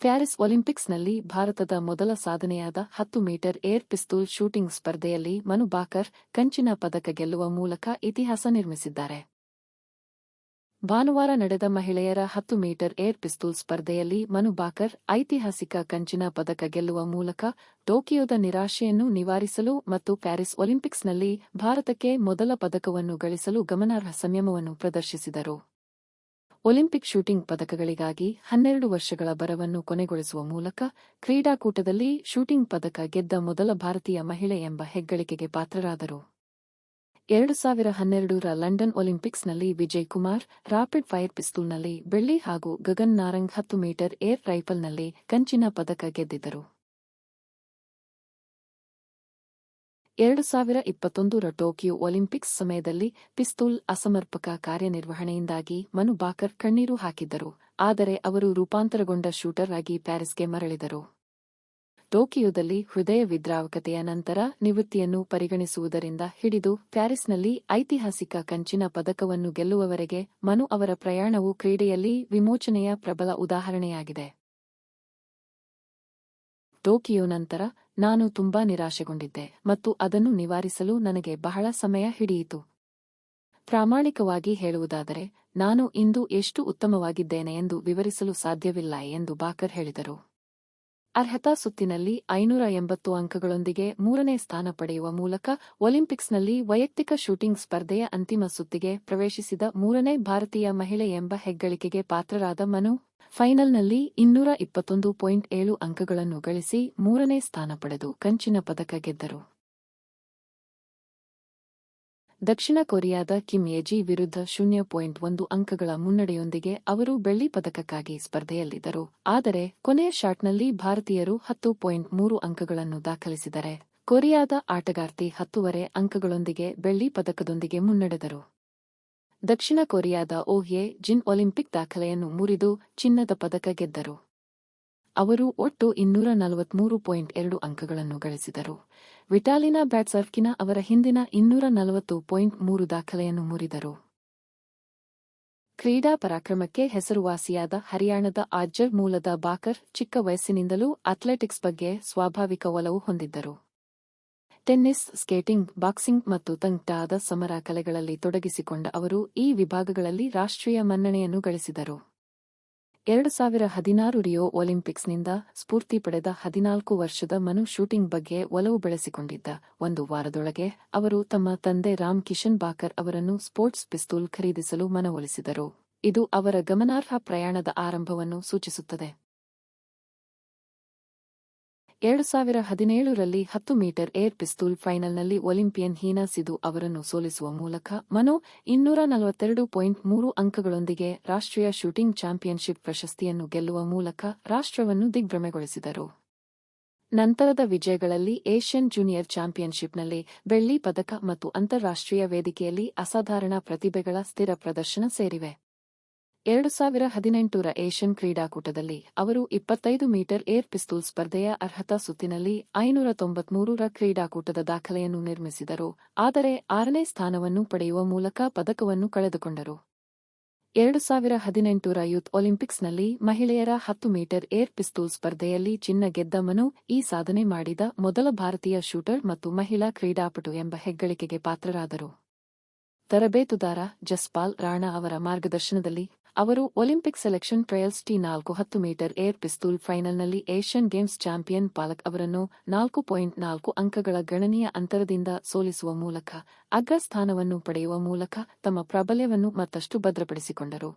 Paris ಒಲಿಂಪಿಕ್ಸ್ನಲ್ಲಿ ಭಾರತದ ಮೊದಲ ಸಾಧನೆಯಾದ ಹತ್ತು ಮೀಟರ್ ಏರ್ ಪಿಸ್ತೂಲ್ ಶೂಟಿಂಗ್ ಸ್ಪರ್ಧೆಯಲ್ಲಿ ಮನು ಬಾಕರ್ ಕಂಚಿನ ಪದಕ ಗೆಲ್ಲುವ ಮೂಲಕ ಇತಿಹಾಸ ನಿರ್ಮಿಸಿದ್ದಾರೆ. ಭಾನುವಾರ ನಡೆದ ಮಹಿಳೆಯರ ಹತ್ತು ಮೀಟರ್ ಏರ್ ಪಿಸ್ತೂಲ್ ಸ್ಪರ್ಧೆಯಲ್ಲಿ ಮನು ಬಾಕರ್ ಐತಿಹಾಸಿಕ ಕಂಚಿನ ಪದಕ ಗೆಲ್ಲುವ ಮೂಲಕ ಟೋಕಿಯೋದ ನಿರಾಶೆಯನ್ನು ನಿವಾರಿಸಲು ಮತ್ತು ಪ್ಯಾರಿಸ್ ಒಲಿಂಪಿಕ್ಸ್ನಲ್ಲಿ ಭಾರತಕ್ಕೆ ಮೊದಲ ಪದಕವನ್ನು ಗಳಿಸಲು ಗಮನಾರ್ಹ ಸಂಯಮವನ್ನು ಪ್ರದರ್ಶಿಸಿದರು. ಒಲಿಂಪಿಕ್ ಶೂಟಿಂಗ್ ಪದಕಗಳಿಗಾಗಿ ಹನ್ನೆರಡು ವರ್ಷಗಳ ಬರವನ್ನು ಕೊನೆಗೊಳಿಸುವ ಮೂಲಕ ಕ್ರೀಡಾಕೂಟದಲ್ಲಿ ಶೂಟಿಂಗ್ ಪದಕ ಗೆದ್ದ ಮೊದಲ ಭಾರತೀಯ ಮಹಿಳೆ ಎಂಬ ಹೆಗ್ಗಳಿಕೆಗೆ ಪಾತ್ರರಾದರು. ಎರಡು ಸಾವಿರ ಹನ್ನೆರಡರ ಲಂಡನ್ ಒಲಿಂಪಿಕ್ಸ್ನಲ್ಲಿ ವಿಜಯ್ ಕುಮಾರ್ ರಾಪಿಡ್ ಫೈರ್ ಪಿಸ್ತೂಲ್ನಲ್ಲಿ ಬೆಳ್ಳಿ ಹಾಗೂ ಗಗನ್ ನಾರಂಗ್ ಹತ್ತು ಮೀಟರ್ ಏರ್ ರೈಫಲ್ನಲ್ಲಿ ಕಂಚಿನ ಪದಕ ಗೆದ್ದಿದ್ದರು. ಎರಡು ಸಾವಿರ ಇಪ್ಪತ್ತೊಂದರ ಟೋಕಿಯೋ ಒಲಿಂಪಿಕ್ಸ್ ಸಮಯದಲ್ಲಿ ಪಿಸ್ತೂಲ್ ಅಸಮರ್ಪಕ ಕಾರ್ಯನಿರ್ವಹಣೆಯಿಂದಾಗಿ ಮನು ಬಾಕರ್ ಕಣ್ಣೀರು ಹಾಕಿದ್ದರು, ಆದರೆ ಅವರು ರೂಪಾಂತರಗೊಂಡ ಶೂಟರ್ ಆಗಿ ಪ್ಯಾರಿಸ್ಗೆ ಮರಳಿದರು. ಟೋಕಿಯೋದಲ್ಲಿ ಹೃದಯ ವಿದ್ರಾವಕತೆಯ ನಂತರ ನಿವೃತ್ತಿಯನ್ನು ಪರಿಗಣಿಸುವುದರಿಂದ ಹಿಡಿದು ಪ್ಯಾರಿಸ್ನಲ್ಲಿ ಐತಿಹಾಸಿಕ ಕಂಚಿನ ಪದಕವನ್ನು ಗೆಲ್ಲುವವರೆಗೆ ಮನು ಅವರ ಪ್ರಯಾಣವು ಕ್ರೀಡೆಯಲ್ಲಿ ವಿಮೋಚನೆಯ ಪ್ರಬಲ ಉದಾಹರಣೆಯಾಗಿದೆ. ಟೋಕಿಯೋ ನಂತರ ನಾನು ತುಂಬಾ ನಿರಾಶೆಗೊಂಡಿದ್ದೆ ಮತ್ತು ಅದನ್ನು ನಿವಾರಿಸಲು ನನಗೆ ಬಹಳ ಸಮಯ ಹಿಡಿಯಿತು. ಪ್ರಾಮಾಣಿಕವಾಗಿ ಹೇಳುವುದಾದರೆ, ನಾನು ಇಂದು ಎಷ್ಟು ಉತ್ತಮವಾಗಿದ್ದೇನೆ ಎಂದು ವಿವರಿಸಲು ಸಾಧ್ಯವಿಲ್ಲ ಎಂದು ಬಾಕರ್ ಹೇಳಿದರು. ಅರ್ಹತಾ ಸುತ್ತಿನಲ್ಲಿ ಐನೂರ ಎಂಬತ್ತು ಅಂಕಗಳೊಂದಿಗೆ ಮೂರನೇ ಸ್ಥಾನ ಪಡೆಯುವ ಮೂಲಕ ಒಲಿಂಪಿಕ್ಸ್ನಲ್ಲಿ ವೈಯಕ್ತಿಕ ಶೂಟಿಂಗ್ ಸ್ಪರ್ಧೆಯ ಅಂತಿಮ ಸುತ್ತಿಗೆ ಪ್ರವೇಶಿಸಿದ ಮೂರನೇ ಭಾರತೀಯ ಮಹಿಳೆ ಎಂಬ ಹೆಗ್ಗಳಿಕೆಗೆ ಪಾತ್ರರಾದ ಮನು. ಫೈನಲ್ನಲ್ಲಿ ಇನ್ನೂರ ಇಪ್ಪತ್ತೊಂದು ಪಾಯಿಂಟ್ ಏಳು ಅಂಕಗಳನ್ನು ಗಳಿಸಿ ಮೂರನೇ ಸ್ಥಾನ ಪಡೆದು ಕಂಚಿನ ಪದಕ ಗೆದ್ದರು. ದಕ್ಷಿಣ ಕೊರಿಯಾದ ಕಿಮ್ ಎಜಿ ವಿರುದ್ಧ ಶೂನ್ಯ ಪಾಯಿಂಟ್ ಒಂದು ಅಂಕಗಳ ಮುನ್ನಡೆಯೊಂದಿಗೆ ಅವರು ಬೆಳ್ಳಿ ಪದಕಕ್ಕಾಗಿ ಸ್ಪರ್ಧೆಯಲ್ಲಿದ್ದರು. ಆದರೆ, ಕೊನೆಯ ಶಾಟ್ನಲ್ಲಿ ಭಾರತೀಯರು ಹತ್ತು ಪಾಯಿಂಟ್ ಮೂರು ಅಂಕಗಳನ್ನು ದಾಖಲಿಸಿದರೆ, ಕೊರಿಯಾದ ಆಟಗಾರ್ತಿ ಹತ್ತುವರೆ ಅಂಕಗಳೊಂದಿಗೆ ಬೆಳ್ಳಿ ಪದಕದೊಂದಿಗೆ ಮುನ್ನಡೆದರು. ದಕ್ಷಿಣ ಕೊರಿಯಾದ ಓಹ್ಯೆ ಜಿನ್ ಒಲಿಂಪಿಕ್ ದಾಖಲೆಯನ್ನು ಮುರಿದು ಚಿನ್ನದ ಪದಕ ಗೆದ್ದರು. ಅವರು ಒಟ್ಟು ಇನ್ನೂರ ನಲವತ್ಮೂರು ಪಾಯಿಂಟ್ ಎರಡು ಅಂಕಗಳನ್ನು ಗಳಿಸಿದರು. ವಿಟಾಲಿನಾ ಬ್ಯಾಟ್ಸರ್ಕಿನ ಅವರ ಹಿಂದಿನ ಇನ್ನೂರ ನಲವತ್ತು ಪಾಯಿಂಟ್ ಮೂರು ದಾಖಲೆಯನ್ನು ಮುರಿದರು. ಕ್ರೀಡಾ ಪರಾಕ್ರಮಕ್ಕೆ ಹೆಸರುವಾಸಿಯಾದ ಹರಿಯಾಣದ ಆಜ್ಜರ್ ಮೂಲದ ಬಾಕರ್ ಚಿಕ್ಕ ವಯಸ್ಸಿನಿಂದಲೂ ಅಥ್ಲೆಟಿಕ್ಸ್ ಬಗ್ಗೆ ಸ್ವಾಭಾವಿಕ ಒಲವು ಹೊಂದಿದ್ದರು. ಟೆನ್ನಿಸ್, ಸ್ಕೇಟಿಂಗ್, ಬಾಕ್ಸಿಂಗ್ ಮತ್ತು ತಂಗ್ಟಾದ ಸಮರ ಕಲೆಗಳಲ್ಲಿ ತೊಡಗಿಸಿಕೊಂಡ ಅವರು ಈ ವಿಭಾಗಗಳಲ್ಲಿ ರಾಷ್ಟ್ರೀಯ ಮನ್ನಣೆಯನ್ನು ಗಳಿಸಿದರು. ಎರಡು ಸಾವಿರ ಹದಿನಾರು ರಿಯೋ ಒಲಿಂಪಿಕ್ಸ್ನಿಂದ ಸ್ಫೂರ್ತಿ ಪಡೆದ ಹದಿನಾಲ್ಕು ವರ್ಷದ ಮನು ಶೂಟಿಂಗ್ ಬಗ್ಗೆ ಒಲವು ಬೆಳೆಸಿಕೊಂಡಿದ್ದ ಒಂದು ವಾರದೊಳಗೆ ಅವರು ತಮ್ಮ ತಂದೆ ರಾಮ್ ಕಿಶನ್ ಬಾಕರ್ ಅವರನ್ನು ಸ್ಪೋರ್ಟ್ಸ್ ಪಿಸ್ತೂಲ್ ಖರೀದಿಸಲು ಮನವೊಲಿಸಿದರು. ಇದು ಅವರ ಗಮನಾರ್ಹ ಪ್ರಯಾಣದ ಆರಂಭವನ್ನು ಸೂಚಿಸುತ್ತದೆ. ಎರಡು ಸಾವಿರ ಹದಿನೇಳರಲ್ಲಿ ಹತ್ತು ಮೀಟರ್ ಏರ್ ಪಿಸ್ತೂಲ್ ಫೈನಲ್ನಲ್ಲಿ ಒಲಿಂಪಿಯನ್ ಹೀನಾ ಸಿಧು ಅವರನ್ನು ಸೋಲಿಸುವ ಮೂಲಕ ಮನು ಇನ್ನೂರ ನಲವತ್ತೆರಡು ಪಾಯಿಂಟ್ ಮೂರು ಅಂಕಗಳೊಂದಿಗೆ ರಾಷ್ಟ್ರೀಯ ಶೂಟಿಂಗ್ ಚಾಂಪಿಯನ್ಶಿಪ್ ಪ್ರಶಸ್ತಿಯನ್ನು ಗೆಲ್ಲುವ ಮೂಲಕ ರಾಷ್ಟ್ರವನ್ನು ದಿಗ್ಭ್ರಮೆಗೊಳಿಸಿದರು. ನಂತರದ ವಿಜಯಗಳಲ್ಲಿ ಏಷ್ಯನ್ ಜೂನಿಯರ್ ಚಾಂಪಿಯನ್ಶಿಪ್ನಲ್ಲಿ ಬೆಳ್ಳಿ ಪದಕ ಮತ್ತು ಅಂತಾರಾಷ್ಟ್ರೀಯ ವೇದಿಕೆಯಲ್ಲಿ ಅಸಾಧಾರಣ ಪ್ರತಿಭೆಗಳ ಸ್ಥಿರ ಪ್ರದರ್ಶನ ಸೇರಿವೆ. ಎರಡು ಸಾವಿರ ಹದಿನೆಂಟರ ಏಷ್ಯನ್ ಕ್ರೀಡಾಕೂಟದಲ್ಲಿ ಅವರು ಇಪ್ಪತ್ತೈದು ಮೀಟರ್ ಏರ್ ಪಿಸ್ತೂಲ್ ಸ್ಪರ್ಧೆಯ ಅರ್ಹತಾ ಸುತ್ತಿನಲ್ಲಿ ಐನೂರ ತೊಂಬತ್ಮೂರರ ಕ್ರೀಡಾಕೂಟದ ದಾಖಲೆಯನ್ನು ನಿರ್ಮಿಸಿದರು, ಆದರೆ ಆರನೇ ಸ್ಥಾನವನ್ನು ಪಡೆಯುವ ಮೂಲಕ ಪದಕವನ್ನು ಕಳೆದುಕೊಂಡರು. ಎರಡು ಸಾವಿರ ಹದಿನೆಂಟರ ಯೂತ್ ಒಲಿಂಪಿಕ್ಸ್ನಲ್ಲಿ ಮಹಿಳೆಯರ ಹತ್ತು ಮೀಟರ್ ಏರ್ ಪಿಸ್ತೂಲ್ ಸ್ಪರ್ಧೆಯಲ್ಲಿ ಚಿನ್ನ ಗೆದ್ದ ಮನು ಈ ಸಾಧನೆ ಮಾಡಿದ ಮೊದಲ ಭಾರತೀಯ ಶೂಟರ್ ಮತ್ತು ಮಹಿಳಾ ಕ್ರೀಡಾಪಟು ಎಂಬ ಹೆಗ್ಗಳಿಕೆಗೆ ಪಾತ್ರರಾದರು. ತರಬೇತುದಾರ ಜಸ್ಪಾಲ್ ರಾಣಾ ಅವರ ಮಾರ್ಗದರ್ಶನದಲ್ಲಿ ಅವರು ಒಲಿಂಪಿಕ್ ಸೆಲೆಕ್ಷನ್ ಟ್ರಯಲ್ಸ್ ಟಿ ನಾಲ್ಕು ಹತ್ತು ಮೀಟರ್ ಏರ್ ಪಿಸ್ತೂಲ್ ಫೈನಲ್ನಲ್ಲಿ ಏಷ್ಯನ್ ಗೇಮ್ಸ್ ಚಾಂಪಿಯನ್ ಪಾಲಕ್ ಅವರನ್ನು ನಾಲ್ಕು ಪಾಯಿಂಟ್ ನಾಲ್ಕು ಅಂಕಗಳ ಗಣನೀಯ ಅಂತರದಿಂದ ಸೋಲಿಸುವ ಮೂಲಕ ಅಗ್ರಸ್ಥಾನವನ್ನು ಪಡೆಯುವ ಮೂಲಕ ತಮ್ಮ ಪ್ರಾಬಲ್ಯವನ್ನು ಮತ್ತಷ್ಟು ಭದ್ರಪಡಿಸಿಕೊಂಡರು.